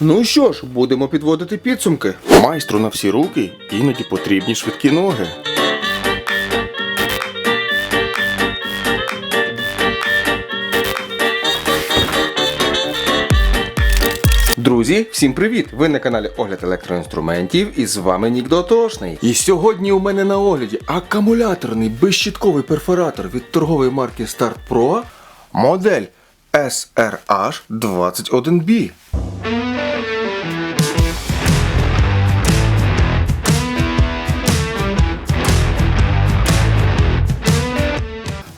Ну що ж, будемо підводити підсумки. Майстру на всі руки іноді потрібні швидкі ноги. Друзі, всім привіт! Ви на каналі Огляд електроінструментів і з вами Нік Дотошний. І сьогодні у мене на огляді акумуляторний безщітковий перфоратор від торгової марки Start Pro модель SRH21B. Thank you.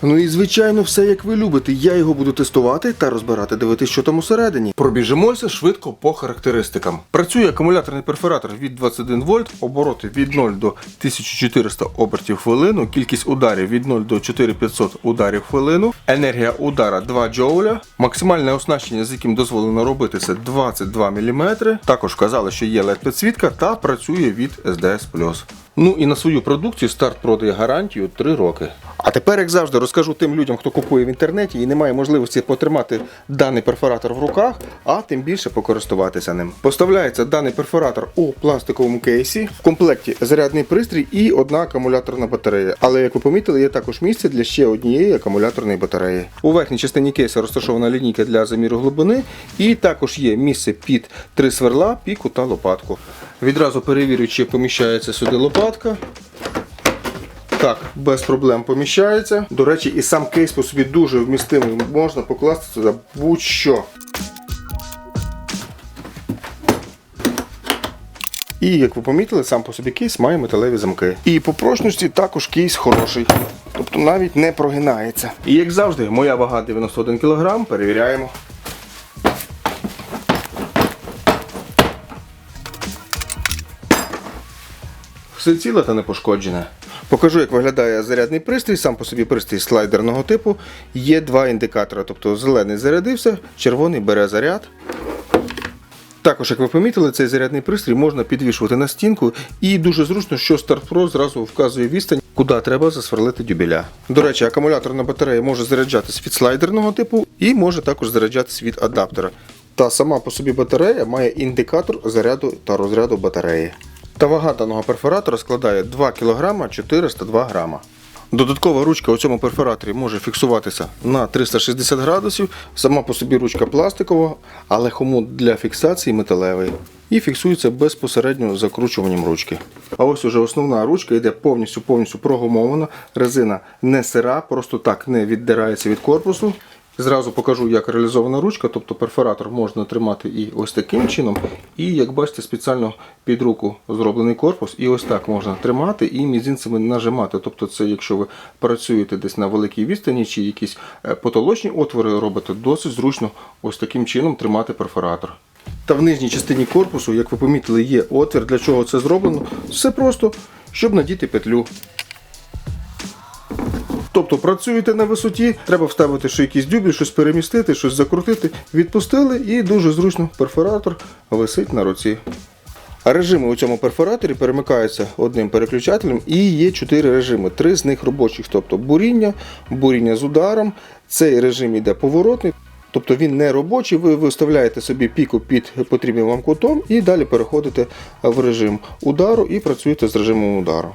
Ну і звичайно, все як ви любите. Я його буду тестувати та розбирати, дивитися, що там усередині. Пробіжимося швидко по характеристикам. Працює акумуляторний перфоратор від 21 вольт, обороти від 0 до 1400 обертів хвилину, кількість ударів від 0 до 4500 ударів хвилину, енергія удара 2 джоуля, максимальне оснащення, з яким дозволено робити це 22 мм. Також вказали, що є LED підсвітка та працює від SDS+. Ну і на свою продукцію старт продає гарантію 3 роки. А тепер, як завжди, розкажу тим людям, хто купує в інтернеті і не має можливості потримати даний перфоратор в руках, а тим більше покористуватися ним. Поставляється даний перфоратор у пластиковому кейсі, в комплекті зарядний пристрій і одна акумуляторна батарея. Але як ви помітили, є також місце для ще однієї акумуляторної батареї. У верхній частині кейса розташована лінійка для заміру глибини, і також є місце під три сверла, піку та лопатку. Відразу перевірю, чи поміщається сюди лопатка. Так, без проблем поміщається. До речі, і сам кейс по собі дуже вмістимий. Можна покласти сюди будь-що. І як ви помітили, сам по собі кейс має металеві замки. І по прочності також кейс хороший. Тобто навіть не прогинається. І як завжди, моя вага 91 кг, перевіряємо. Все ціле та не пошкоджене. Покажу, як виглядає зарядний пристрій. Сам по собі пристрій слайдерного типу. Є два індикатори, тобто зелений зарядився, червоний бере заряд. Також, як ви помітили, цей зарядний пристрій можна підвішувати на стінку, і дуже зручно, що Start Pro зразу вказує відстань, куди треба засверлити дюбеля. До речі, акумуляторна батарея може заряджатись від слайдерного типу і може також заряджатись від адаптера. Та сама по собі батарея має індикатор заряду та розряду батареї. Та вага даного перфоратора складає 2 кг 402 грама. Додаткова ручка у цьому перфораторі може фіксуватися на 360 градусів. Сама по собі ручка пластикова, але хомут для фіксації металевий. І фіксується безпосередньо закручуванням ручки. А ось уже основна ручка йде повністю повністю прогумована. Резина не сира, просто так не віддирається від корпусу. Зразу покажу, як реалізована ручка, тобто перфоратор можна тримати і ось таким чином. І як бачите, спеціально під руку зроблений корпус, і ось так можна тримати і мізинцями нажимати. Тобто, це якщо ви працюєте десь на великій відстані чи якісь е, потолочні отвори робите, досить зручно ось таким чином тримати перфоратор. Та в нижній частині корпусу, як ви помітили, є отвір. Для чого це зроблено? Все просто, щоб надіти петлю. Тобто працюєте на висоті, треба вставити ще якийсь дюбель, щось перемістити, щось закрутити, відпустили і дуже зручно перфоратор висить на руці. А режими у цьому перфораторі перемикаються одним переключателем і є чотири режими. Три з них робочих, тобто буріння, буріння з ударом. Цей режим йде поворотний, тобто він не робочий, ви виставляєте собі піку під потрібним вам кутом і далі переходите в режим удару і працюєте з режимом удару.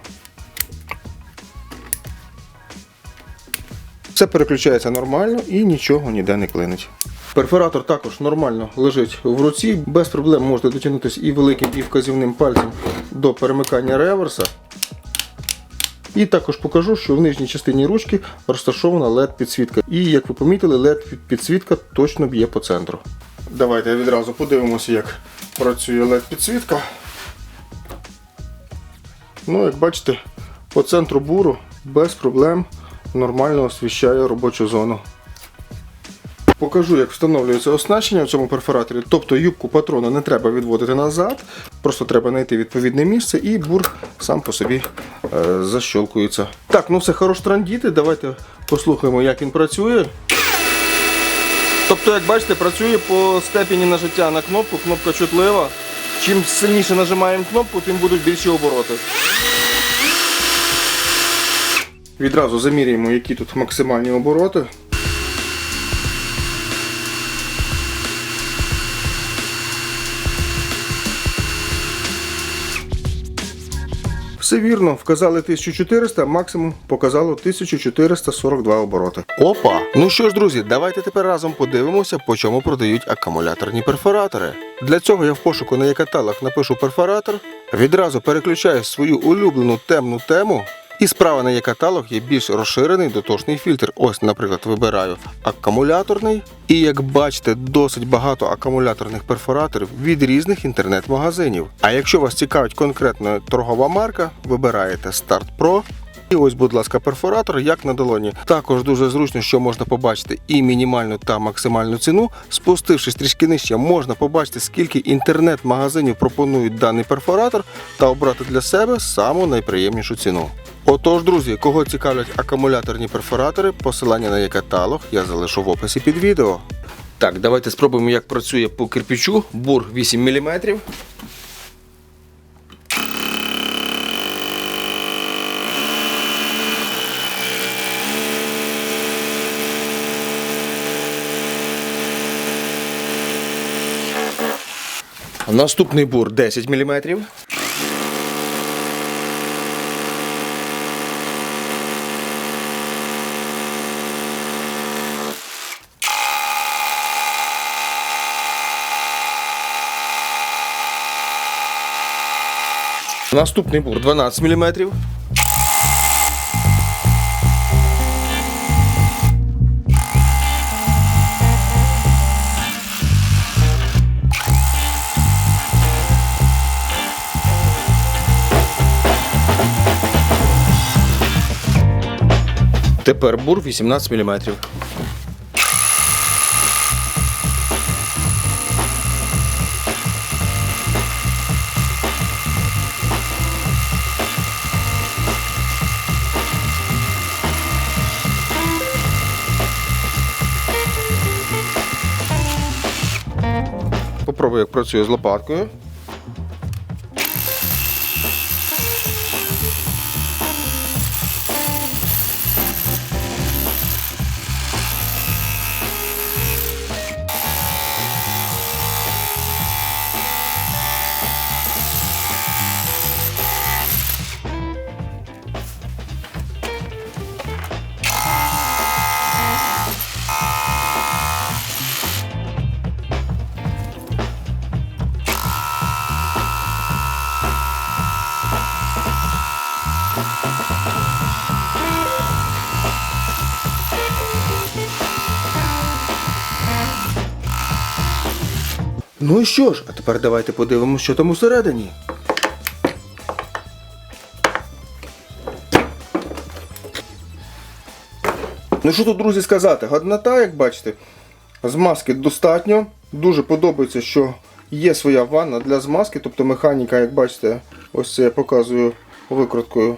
Все переключається нормально і нічого ніде не клинить. Перфоратор також нормально лежить в руці, без проблем можете дотягнутися і великим, і вказівним пальцем до перемикання реверса. І також покажу, що в нижній частині ручки розташована LED-підсвітка. І як ви помітили, LED-підсвітка точно б'є по центру. Давайте відразу подивимося, як працює LED-підсвітка. Ну, як бачите, по центру буру без проблем нормально освіщає робочу зону. Покажу, як встановлюється оснащення в цьому перфораторі. Тобто юбку патрона не треба відводити назад, просто треба знайти відповідне місце і бур сам по собі е, защолкується. Так, ну все хорош трандіти. Давайте послухаємо, як він працює. Тобто, як бачите, працює по степені нажиття на кнопку, кнопка чутлива. Чим сильніше нажимаємо кнопку, тим будуть більші обороти. Відразу замірюємо, які тут максимальні обороти. Все вірно, вказали 1400, а максимум показало 1442 обороти. Опа! Ну що ж, друзі, давайте тепер разом подивимося, по чому продають акумуляторні перфоратори. Для цього я в пошуку на якаталах напишу перфоратор, відразу переключаю свою улюблену темну тему і справа на є каталог є більш розширений дотошний фільтр. Ось, наприклад, вибираю акумуляторний. І як бачите, досить багато акумуляторних перфораторів від різних інтернет-магазинів. А якщо вас цікавить конкретно торгова марка, вибираєте Start Pro. І ось, будь ласка, перфоратор, як на долоні. Також дуже зручно, що можна побачити і мінімальну та максимальну ціну. Спустившись трішки нижче, можна побачити, скільки інтернет-магазинів пропонують даний перфоратор та обрати для себе саму найприємнішу ціну. Отож, друзі, кого цікавлять акумуляторні перфоратори, посилання на є каталог я залишу в описі під відео. Так, давайте спробуємо, як працює по кирпичу. Бур 8 мм. Наступний бур 10 мм. Наступний бур 12 мм. Тепер бур 18 мм. Попробую, як працює з лопаткою. Ну і що ж, а тепер давайте подивимося, що там усередині. Ну що тут, друзі, сказати? Годнота, як бачите, змазки достатньо. Дуже подобається, що є своя ванна для змазки, тобто механіка, як бачите, ось це я показую викруткою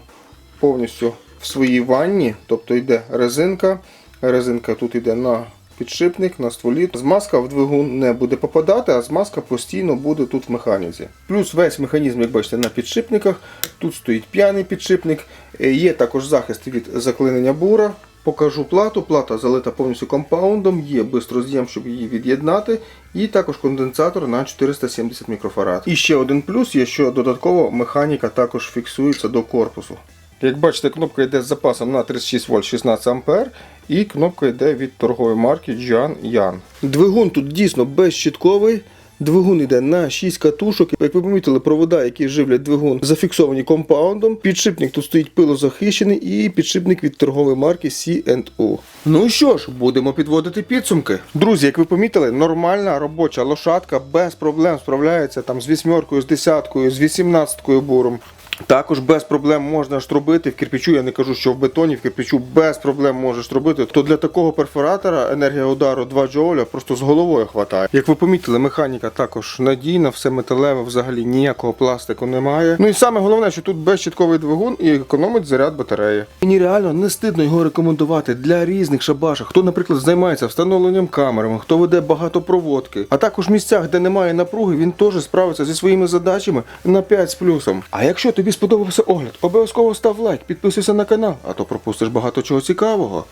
повністю в своїй ванні. Тобто йде резинка. Резинка тут йде на підшипник, на стволі. Змазка в двигун не буде попадати, а змазка постійно буде тут в механіці. Плюс весь механізм, як бачите, на підшипниках. Тут стоїть п'яний підшипник. Е, Є також захист від заклинення бура. Покажу плату. Плата залита повністю компаундом, є бистроз'єм, щоб її від'єднати, і також конденсатор на 470 мікрофарад. І ще один плюс є, що додатково механіка також фіксується до корпусу. Як бачите, кнопка йде з запасом на 36 вольт 16 ампер і кнопка йде від торгової марки Jian Yan. Двигун тут дійсно безщитковий. Двигун йде на 6 катушок. Як ви помітили, провода, які живлять двигун, зафіксовані компаундом. Підшипник тут стоїть пилозахищений і підшипник від торгової марки C&U. Ну що ж, будемо підводити підсумки. Друзі, як ви помітили, нормальна робоча лошадка без проблем справляється там з вісьмеркою, з десяткою, з вісімнадцяткою буром. Також без проблем можна штробити в кирпичу. Я не кажу, що в бетоні, в кирпичу без проблем можеш штробити. То для такого перфоратора енергія удару 2 джоуля просто з головою хватає. Як ви помітили, механіка також надійна, все металеве, взагалі ніякого пластику немає. Ну і саме головне, що тут безщитковий двигун і економить заряд батареї. Мені реально не стидно його рекомендувати для різних шабашок. Хто, наприклад, займається встановленням камерами, хто веде багато проводки, а також в місцях, де немає напруги, він теж справиться зі своїми задачами на 5 з плюсом. А якщо тобі сподобався огляд, обов'язково став лайк, підписуйся на канал, а то пропустиш багато чого цікавого.